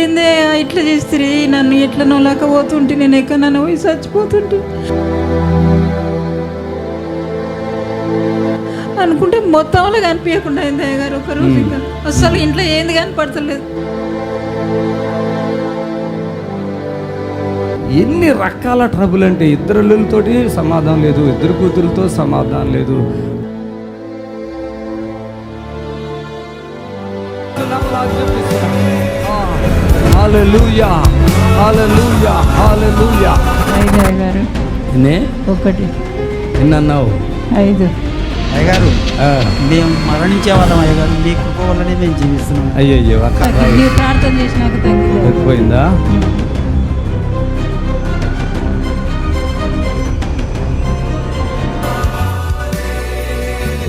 ఏందే ఇట్లా చేస్తే నన్ను ఎట్లా నోలేకపోతుంటే నేను ఎక్కడ నన్ను పోయి చచ్చిపోతుంటే? అనుకుంటే మొత్తంలో కనిపించకుండా అయింది అయ్యగారు ఒక రోజు ఇంకా. అసలు ఇంట్లో ఏంది కనపడతలేదు. ఎన్ని రకాల ట్రబుల్ అంటే ఇద్దరు అల్లులతోటి సమాధానం లేదు ఇద్దరు కూతురులతో సమాధానం లేదు. హల్లెలూయా హల్లెలూయా హల్లెలూయా ఐదు అయ్యగారు ఎన్నే? ఒకటి. ఎన్నన్నావు? ఐదు. అయ్యగారు ఆ, మేము మరణించే వాళ్ళం అయ్యగారు. మీ కృప వల్లనే మేము జీవిస్తున్నాం. నీవు ప్రార్థన చేసినాక తగ్గిపోయిందా?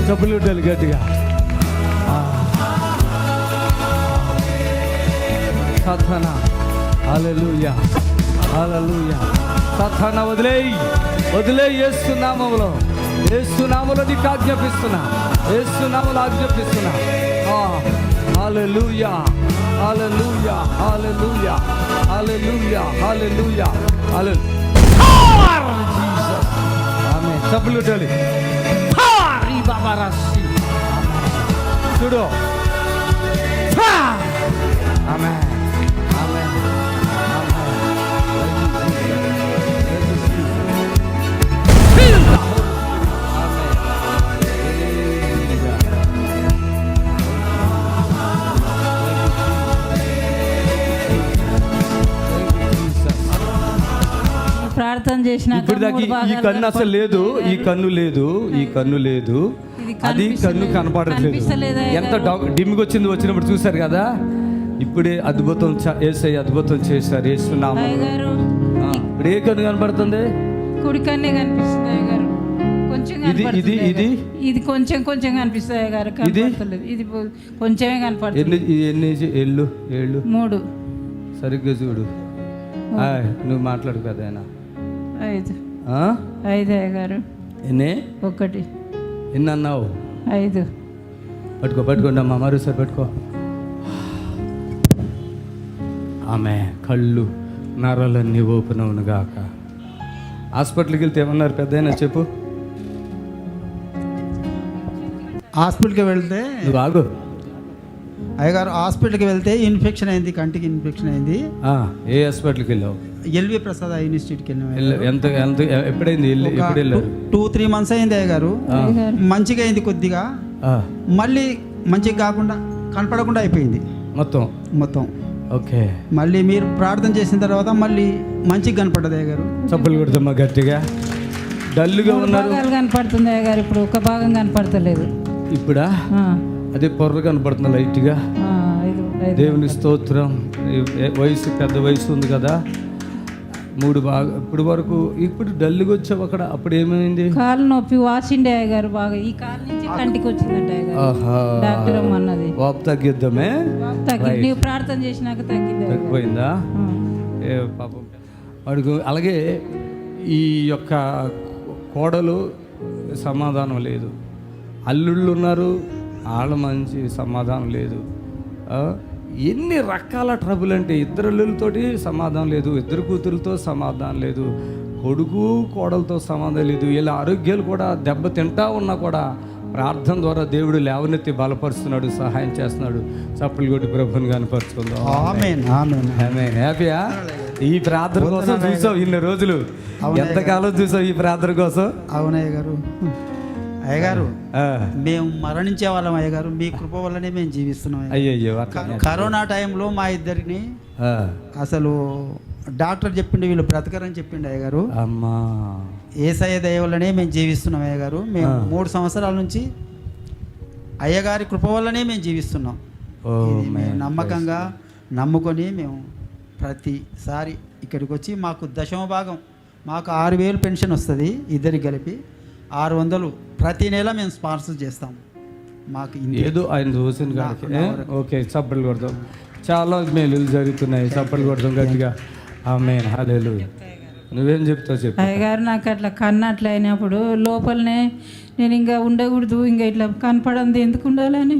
చెప్పులు ఉండాలి గట్టిగా. హల్లెలూయా. హల్లెలూయా. సథన వదిలేయి. వదిలేయి యేసునామములో యేసునామములో నీకు ఆజ్ఞాపిస్తున్నా. యేసునామములో ఆజ్ఞాపిస్తున్నా. ఆ, హల్లెలూయా. హల్లెలూయా. హల్లెలూయా. హల్లెలూయా. హల్లెలూయా. హల్లెలూయా జీసస్ ఆమేన్ చెప్పులు ఉండాలి హారీ బాబా రాసి చూడు. దాకా మూడు ఈ- కన్ను అసలు లేదు ఈ కన్ను లేదు ఈ కన్ను లేదు. అది కన్ను. కనపడట్లేదు. ఎంత డిమ్కి వచ్చింది వచ్చినప్పుడు చూశారు కదా? ఇప్పుడే అద్భుతం ఏసై అద్భుతం చేశారు ఏసునామం అయ్యగారు ఇప్పుడు ఏ కన్ను కనపడుతుంది? కుడి కన్నే కనిపిస్తుంది అయ్యగారు. కొంచెం ఇది- ఇది- ఇది? ఇది కొంచెం కొంచెం కనిపిస్తుంది అయ్యగారు. ఇది? కనపడతలేదు ఇది కొంచెమే కనపడుతుంది. ఎన్ని ఏళ్ళు ఏళ్ళు? మూడు. సరిగ్గా చూడు. నువ్వు మాట్లాడు కదా ఐదు? ఐదు అయ్యగారు. ఎన్నే? ఒకటి. ఎన్ని అన్నావు ఐదు. పట్టుకో పట్టుకోండి అమ్మా మరోసారి పట్టుకో. ఆమె కళ్ళు నరాలన్నీ ఓపెన్ అవును గాక. హాస్పిటల్కి వెళ్తే ఏమన్నారు? పెద్ద చెప్పు. హాస్పిటల్కి వెళ్తే నువ్వు ఆగు. అయ్యగారు హాస్పిటల్కి వెళ్తే ఇన్ఫెక్షన్ అయింది కంటికి ఇన్ఫెక్షన్ అయింది. ఆ, ఏ హాస్పిటల్కి వెళ్ళావు? ఎల్వి ప్రసాద్ ఇన్స్టిట్యూట్కి వెళ్ళినాం ఎల్ల- ఎంత ఎంత ఎప్పుడైంది? వెళ్ళి ఎప్పుడు వెళ్ళారు? టూ త్రీ మంత్స్ అయింది అయ్యగారు మంచిగా అయింది కొద్దిగా. ఆ, మళ్ళీ మంచిగా కాకుండా కనపడకుండా అయిపోయింది. మొత్తం? మొత్తం. ఓకే. మళ్ళీ మీరు ప్రార్థన చేసిన తర్వాత మళ్ళీ మంచిగా కనపడ్డది అయ్యగారు చప్పులు కొడతామా గట్టిగా? డల్గా ఉన్నారు. కనపడుతుంది అయ్యగారు ఇప్పుడు ఒక భాగం కనపడతలేదు. ఇప్పుడా? ఆ, అదే పొర్ర కనపడుతుంది లైట్గా. దేవుని స్తోత్రం. వయసు పెద్ద వయసు ఉంది కదా? మూడు బాగా ఇప్పుడు వరకు ఇప్పుడు డల్గా వచ్చావు అక్కడ అప్పుడు ఏమైంది? కాలు నొప్పి వాసిండే అయ్యగారు బాగా ఈ కాలు నుంచి కంటికి వచ్చిందంట డాక్టర్ అన్నది వాపు తగ్గిద్దామే? తగ్గి నీవు ప్రార్థన చేసినాక తగ్గింది. తగ్గిపోయిందా. ఏ పాపం. వాడికి అలాగే ఈ యొక్క కోడలు సమాధానం లేదు. అల్లుళ్ళు ఉన్నారు వాళ్ళ మంచి సమాధానం లేదు. ఎన్ని రకాల ట్రబుల్ అంటే ఇద్దరు అల్లులతోటి సమాధానం లేదు ఇద్దరు కూతురులతో సమాధానం లేదు కొడుకు కోడలతో సమాధానం లేదు వీళ్ళ ఆరోగ్యాలు కూడా దెబ్బ తింటా ఉన్నా కూడా ప్రార్థన ద్వారా దేవుడు లేవనెత్తి బలపరుస్తున్నాడు సహాయం చేస్తున్నాడు. చప్పులు కొట్టి ప్రభుని కనపరుచుకుందాం. హ్యాపీయా? ఈ ప్రార్థన కోసం చూసావు ఇన్ని రోజులు? ఎంతకాలం చూసావు ఈ ప్రార్థన కోసం? అవునయ్య గారు. అయ్యగారు మేము మరణించే వాళ్ళం అయ్యగారు. మీ కృప వల్లనే మేము జీవిస్తున్నాం. క- కరోనా టైంలో మా ఇద్దరిని అసలు డాక్టర్ చెప్పిండు వీళ్ళు బ్రతకరని చెప్పిండు అయ్యగారు. అమ్మా. ఏసయ్య దయ వల్లనే మేము జీవిస్తున్నాం అయ్యగారు. మేము. మూడు సంవత్సరాల నుంచి అయ్యగారి కృప వల్లనే మేము జీవిస్తున్నాం. మేము. నమ్మకంగా నమ్ముకొని మేము ప్రతిసారి ఇక్కడికి వచ్చి మాకు దశమ భాగం మాకు ఆరు వేలు పెన్షన్ వస్తుంది ఇద్దరికి కలిపి. ఆరు వందలు ప్రతి నెల మేము స్పాన్సర్ చేస్తాం. మాకు. ఏదో ఆయన చూసిన కాడికి. ఓకే చప్పట్లు కొడతాం చాలా మేలులు జరుగుతున్నాయి. చప్పట్లు కొడతాం గట్టిగా. ఆమె హలేలు నువ్వేం చెప్తావు చెప్పు. అయ్యగారు నాకు అట్లా కన్ను అట్లా అయినప్పుడు లోపలనే నేను ఇంకా ఉండకూడదు ఇంకా ఇట్లా కనపడంది ఎందుకు ఉండాలని?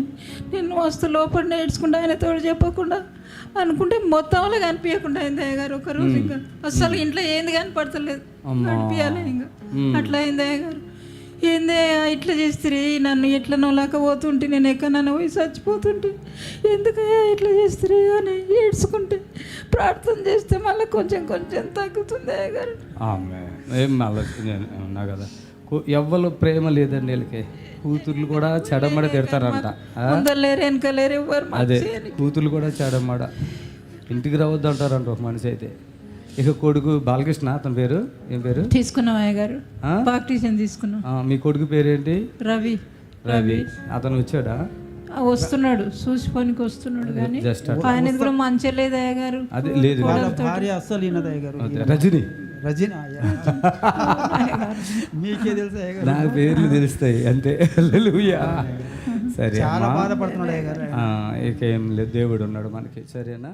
నేను వస్తూ లోపల నేర్చుకుంటా ఆయన తోడు చెప్పకుండా అనుకుంటే మొత్తంలో కనిపించకుండా అయింది అయ్య గారు ఒక రోజు ఇంకా. అస్సలు ఇంట్లో ఏంది కనపడతలేదు. కనిపించాలి ఇంకా. అట్లా అయింది అయ్య గారు ఏందే ఇట్లా చేస్తే నన్ను ఎట్లా నోలాకపోతుంటే నేను ఎక్కడన్నా పోయి చచ్చిపోతుంటే? ఎందుకయ్యా ఇట్లా చేస్తే అని ఏడ్చుకుంటే? ప్రార్థన చేస్తే మళ్ళీ కొంచెం కొంచెం తగ్గుతుంది గారు. ఆమె ఏం ఉన్నా కదా. ఎవ్వరు ప్రేమ లేదండి వీళ్ళకి. కూతుర్లు కూడా చెడమడ తిడతారంట. ఆ? ముందర లేరు వెనక లేరు ఎవ్వరు మాకు అదే. కూతుర్లు కూడా చెడమడ. ఇంటికి రావద్దు అంటారంట ఒక మనిషి అయితే. ఇక కొడుకు బాలకృష్ణ అతని పేరు? ఏం పేరు? తీసుకున్నాం అయ్య గారు ఆ? పాక్టీషన్ తీసుకున్నాం ఆ, మీ కొడుకు పేరేంటి? రవి. రవి. అతను వచ్చాడా? ఆ, వస్తున్నాడు. చూసి పనికి వస్తున్నాడు కానీ జస్ట్ ఆయన కూడా మంచి లేదు అయ్య గారు అదే లేదు వాళ్ళ భార్య అస్సలు గారు రజని. రజీన. మీకే తెలుసు నా పేర్లు తెలుస్తాయి. అంతే. హల్లెలూయా. సరే చాలా. బాధపడుతున్నాడు అయ్య గారు ఆ, ఇక ఏం లేదు. దేవుడు ఉన్నాడు మనకి. సరేనా?